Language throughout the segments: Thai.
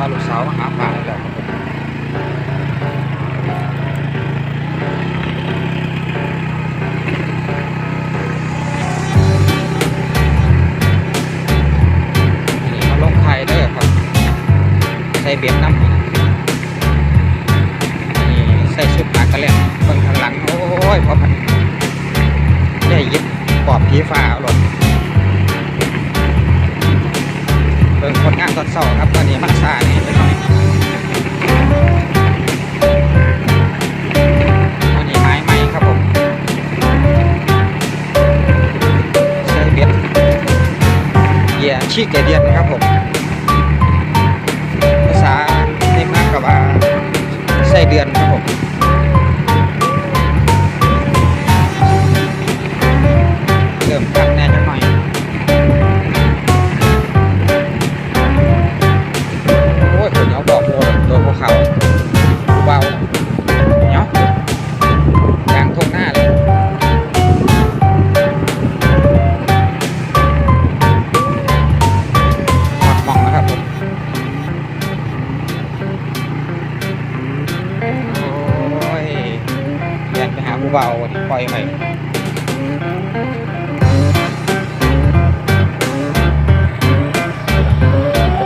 พาลูกสาวมาหาปลาแล้วใส่เบ็ดน้ำนี่ใส่ชุดหมากระเล่นเบิ่งข้างหลัง โอ้ยพอพันได้ยิบปอบผีฟ้าหลด บิ่งผลงาครับตอนนี้มันซานี่ไปหน่อยอันนี้ไม้ไหมครับผมใส่เบ็ดเหยี่ยชีกแกเดียนครับผมภาษาเรียกมากกับว่าไส้เดือนครับผมเริ่มท อยากไปหาผู้เบาที่ปล่อยไป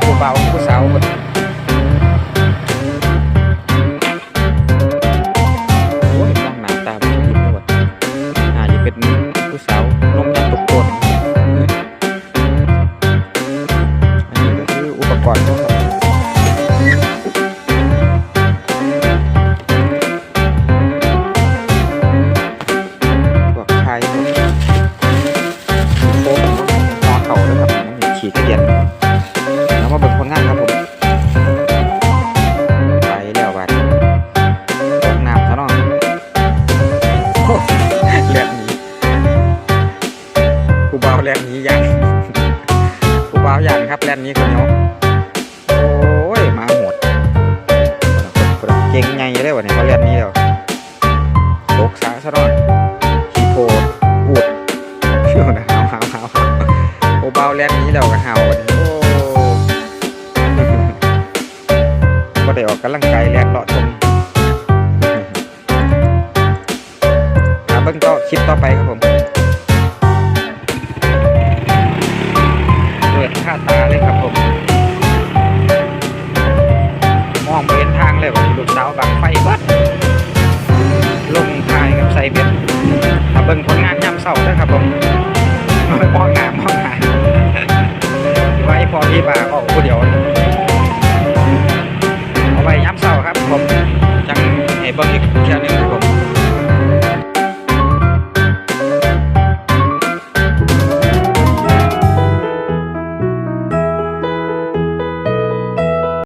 ผู้เบาผู้สาวคนโอ้ยมองหน้าตาเป็นยิ้มด้วยอาจจะเป็นผู้สาวนมยังตกโกนอันนี้ก็คืออุปกรณ์ แลบหนี้ยันกูเบายันครับแลบหนี้คนเนียวโอ้ยมาหมดเก่งไงเลยวันนี้เขาแลบหนี้แล้วตกสาซะหน่อยขี้โพดอูดเชื่อนะหาวหาวหาวหาวโอเบาแลนนี้แล้วก็หาวโอ้ก็ได้ออกกำลังกายแลนเลาะชมหาเบิ้งต่อคลิปต่อไปครับผม บังไฟวัดลงทายกับใส่เบ็ดถ้าเบิ่งผลงานยามเศร้าด้วยครับผมมองหนามองหน้าไว้พอพี่บ่าออกผู้เดียวเอาไว้ยามเศร้าครับผมจังให้เบิ่งอีกเทียนึง